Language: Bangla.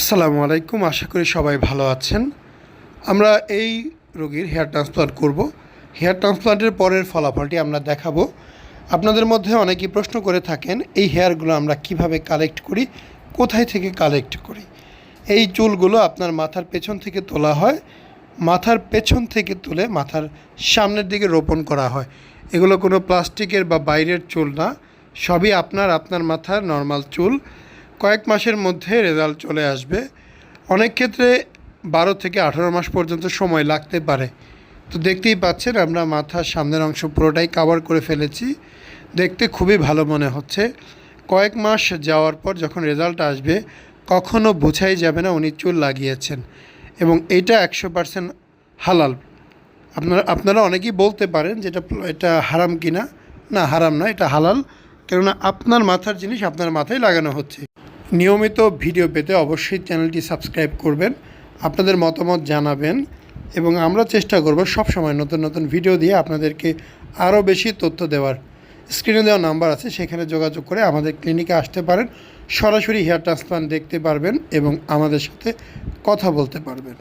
আসসালামু আলাইকুম, আশা করি সবাই ভালো আছেন। আমরা এই রোগীর হেয়ার ট্রান্সপ্লান্ট করব। হেয়ার ট্রান্সপ্লান্টের পরের ফলাফলটি আমরা দেখাবো। আপনাদের মধ্যে অনেকেই প্রশ্ন করে থাকেন, এই হেয়ারগুলো আমরা কীভাবে কালেক্ট করি, কোথায় থেকে কালেক্ট করি? এই চুলগুলো আপনার মাথার পেছন থেকে তোলা হয়, মাথার পেছন থেকে তুলে মাথার সামনের দিকে রোপণ করা হয়। এগুলো কোনো প্লাস্টিকের বা বাইরের চুল না, সবই আপনার আপনার মাথার নর্মাল চুল। কয়েক মাসের মধ্যে রেজাল্ট চলে আসবে। অনেক ক্ষেত্রে বারো থেকে আঠারো মাস পর্যন্ত সময় লাগতে পারে। তো দেখতেই পাচ্ছেন, আমরা মাথার সামনের অংশ পুরোটাই কাভার করে ফেলেছি। দেখতে খুবই ভালো মনে হচ্ছে। কয়েক মাস যাওয়ার পর যখন রেজাল্ট আসবে, কখনো বোঝাই যাবে না উনি চুল লাগিয়েছেন। এবং এটা একশো পার্সেন্ট হালাল। আপনারা আপনারা অনেকেই বলতে পারেন যেটা এটা হারাম কিনা। না, হারাম না, এটা হালাল। কেননা আপনার মাথার জিনিস আপনার মাথায় লাগানো হচ্ছে। নিয়মিত ভিডিও পেতে অবশ্যই চ্যানেলটি সাবস্ক্রাইব করবেন, আপনাদের মতামত জানাবেন এবং আমরা চেষ্টা করব সব সময় নতুন নতুন ভিডিও দিয়ে আপনাদেরকে আরও বেশি তথ্য দেওয়ার। স্ক্রিনে দেওয়া নাম্বার আছে, সেখানে যোগাযোগ করে আমাদের ক্লিনিকে আসতে পারেন, সরাসরি হেয়ার ট্রান্সপ্লান্ট দেখতে পারবেন এবং আমাদের সাথে কথা বলতে পারবেন।